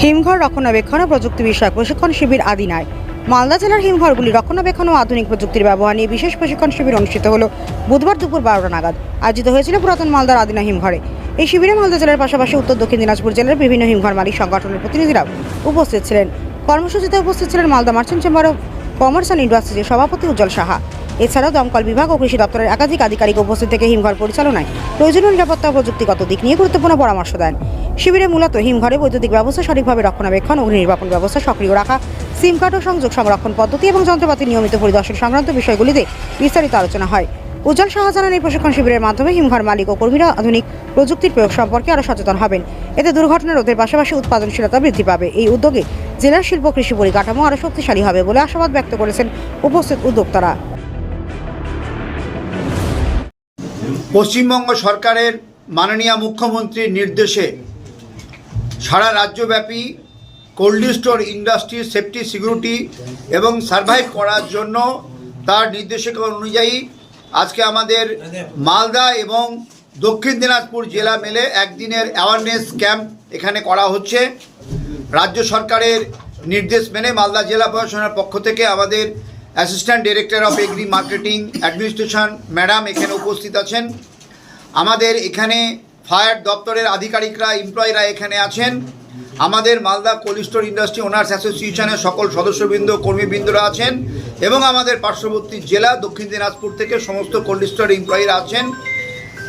হিমঘর রক্ষণাবেক্ষণ ও প্রযুক্তি বিষয়ক প্রশিক্ষণ শিবির আদিনায় মালদা জেলার হিমঘরগুলি রক্ষণাবেক্ষণ ও আধুনিক প্রযুক্তির ব্যবহার নিয়ে বিশেষ প্রশিক্ষণ শিবির অনুষ্ঠিত হলো বুধবার দুপুর বারোটা নাগাদ। আয়োজিত হয়েছিল পুরাতন মালদার আদিনা হিমঘরে। এই শিবিরে মালদা জেলার পাশাপাশি উত্তর দক্ষিণ দিনাজপুর জেলার বিভিন্ন হিমঘর মালিক সংগঠনের প্রতিনিধিরাও উপস্থিত ছিলেন। কর্মসূচিতে উপস্থিত ছিলেন Malda merchant chamber of commerce and ইন্ডাস্ট্রিজের সভাপতি উজ্জ্বল সাহা। এছাড়াও দমকল বিভাগ ও কৃষি দপ্তরের একাধিক আধিকারিক উপস্থিত থেকে হিমঘর পরিচালনায় প্রয়োজনীয় নিরাপত্তা প্রযুক্তিগত দিক নিয়ে গুরুত্বপূর্ণ পরামর্শ দেন। শিবিরে মূলত হিমঘরে বৈদ্যুতিক ব্যবস্থা, সঠিকভাবে রক্ষণাবেক্ষণ অগ্নি নির্বাপন ব্যবস্থা, সক্রিয় রাখা, সিম কার্ড ও সংযোগ সংরক্ষণ পদ্ধতি এবং যন্ত্রপাতি নিয়মিত পরিদর্শন সংক্রান্ত বিষয়গুলিতে বিস্তারিত আলোচনা হয়। উজ্জ্বল সাহা জানান, এই প্রশিক্ষণ শিবিরের মাধ্যমে হিমঘর মালিক ও কর্মীরা আধুনিক প্রযুক্তির প্রয়োগ সম্পর্কে আরও সচেতন হবেন। এতে দুর্ঘটনা রোধের পাশাপাশি উৎপাদনশীলতা বৃদ্ধি পাবে। এই উদ্যোগে জেলার শিল্প, কৃষি পরিকাঠামো আরও শক্তিশালী হবে বলে আশাবাদ ব্যক্ত করেছেন উপস্থিত উদ্যোক্তারা। পশ্চিমবঙ্গ সরকারের মাননীয় মুখ্যমন্ত্রীর নির্দেশে সারা রাজ্যব্যাপী cold store industry safety security এবং সার্ভাইভ করার জন্য তার নির্দেশিকা অনুযায়ী আজকে আমাদের মালদা এবং দক্ষিণ দিনাজপুর জেলা মেলে একদিনের অ্যাওয়ারনেস ক্যাম্প এখানে করা হচ্ছে। রাজ্য সরকারের নির্দেশ মেনে মালদা জেলা প্রশাসনের পক্ষ থেকে আমাদের assistant director of agri marketing administration madam এখানে উপস্থিত আছেন। আমাদের এখানে ফায়ার দপ্তরের আধিকারিকরা এমপ্লয়িরা এখানে আছেন। আমাদের Malda cold store industry owners অ্যাসোসিয়েশনের সকল সদস্যবৃন্দ, কর্মীবৃন্দরা আছেন এবং আমাদের পার্শ্ববর্তী জেলা, দক্ষিণ দিনাজপুর থেকে সমস্ত কোল্ড স্টোর এমপ্লয়িরা আছেন।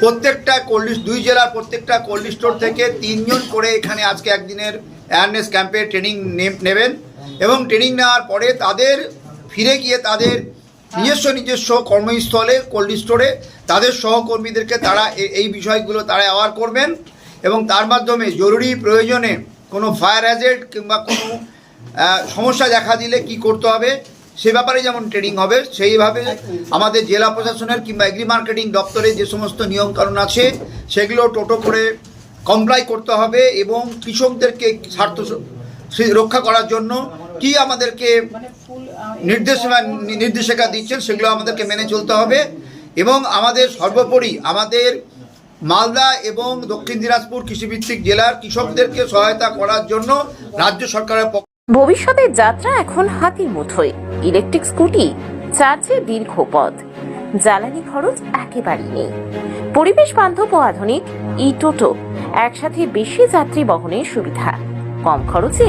প্রত্যেকটা কোল্ড দুই জেলার প্রত্যেকটা কোল্ড স্টোর থেকে তিনজন করে এখানে আজকে একদিনের অ্যাওয়ারনেস ক্যাম্পে ট্রেনিং নেবেন এবং ট্রেনিং নেওয়ার পরে তাদের ফিরে গিয়ে তাদের নিজস্ব নিজস্ব কর্মস্থলে কোল্ড স্টোরে তাদের সহকর্মীদেরকে তারা এই বিষয়গুলো তারা অ্যাওয়ার করবেন এবং তার মাধ্যমে জরুরি প্রয়োজনে কোনো ফায়ার হ্যাজেড কিংবা কোনো সমস্যা দেখা দিলে কি করতে হবে, সে ব্যাপারে যেমন ট্রেনিং হবে, সেইভাবে আমাদের জেলা প্রশাসনের কিংবা এগ্রি মার্কেটিং দপ্তরে যে সমস্ত নিয়মকানুন আছে, সেগুলো টোটো করে কমপ্লাই করতে হবে এবং কৃষকদেরকে স্বার্থ রক্ষা করার জন্য কি আমাদেরকে নির্দেশনা নির্দেশিকা দিচ্ছেন সেগুলো আমাদেরকে মেনে চলতে হবে। এবং আমাদের সর্বোপরি আমাদের মালদা এবং দক্ষিণ দিনাজপুর কৃষিভিত্তিক জেলার কৃষকদেরকে সহায়তা করার জন্য রাজ্য সরকারের পক্ষ ভবিষ্যতের যাত্রা এখন হাতির মুঠোয়। ইলেকট্রিক স্কুটি চার্জে দীর্ঘ পথ। জ্বালানি খরচ একেবারেই নেই। পরিবেশ বান্ধব ও আধুনিক ই টোটো একসাথে বেশি যাত্রী বহনের সুবিধা। কম খরচে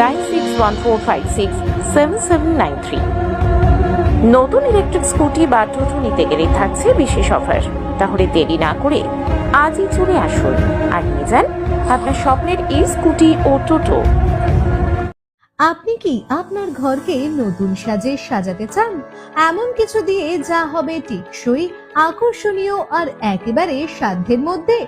nine six one four five six seven seven nine three. নতুন ইলেকট্রিক স্কুটি বা টোটো নিতে গেলে থাকছে বিশেষ অফার তাহলে দেরি না করে আজই চলে আসুন। আর নিয়ে যান আপনার স্বপ্নের এই স্কুটি ও টোটো। আপনি কি আপনার ঘরকে নতুন সাজে সাজাতে চান? এমন কিছু দিয়ে যা হবে টেকসই, আকর্ষণীয় আর একেবারে সাধ্যের মধ্যে।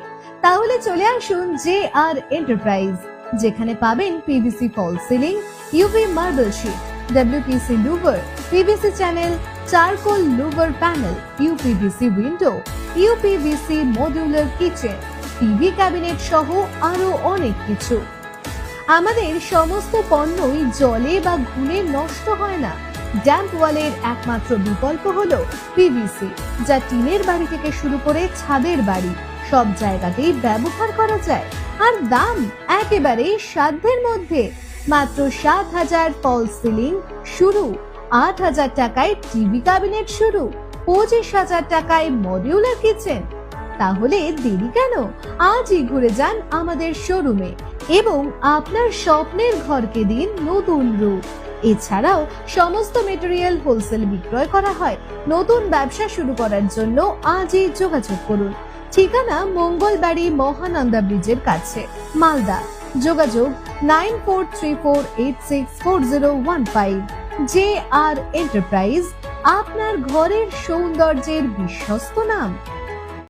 তাহলে চলে আসুন জে আর এন্টারপ্রাইজ। যেখানে পাবেন PVC fall ceiling UV marble sheet WPC louver PVC channel charcoal louver panel UPVC window UPVC modular kitchen TV cabinet সহ আরও অনেক কিছু। আমাদের সমস্ত পণ্যই জলে বা ঘুনে নষ্ট হয় না। ড্যাম্প ওয়ালের একমাত্র বিকল্প হলো পিভিসি যা টিনের বাড়ি থেকে শুরু করে ছাদের বাড়ি। সব জায়গাতেই ব্যবহার করা যায়। আর দাম একেবারে সাধ্যের মধ্যে। মাত্র সাত হাজার ফল সিলিং শুরু, আট হাজার টাকায় টিভি ক্যাবিনেট শুরু, পঁচিশ হাজার টাকায় মডিউলার কিচেন তাহলে দেরি কেন? আজই ঘুরে যান আমাদের শোরুমে এবং আপনার স্বপ্নের ঘরকে দিন নতুন রূপ। এছাড়াও সমস্ত মেটেরিয়াল হোলসেল বিক্রয় করা হয়। নতুন ব্যবসা শুরু করার জন্য আজই যোগাযোগ করুন। ঠিকানা মঙ্গলবাড়ি মহানন্দা ব্রিজের কাছে। মালদা, যোগাযোগ nine four three four eight six four zero one five. J R enterprise, আপনার ঘরের সৌন্দর্যের বিশ্বস্ত নাম।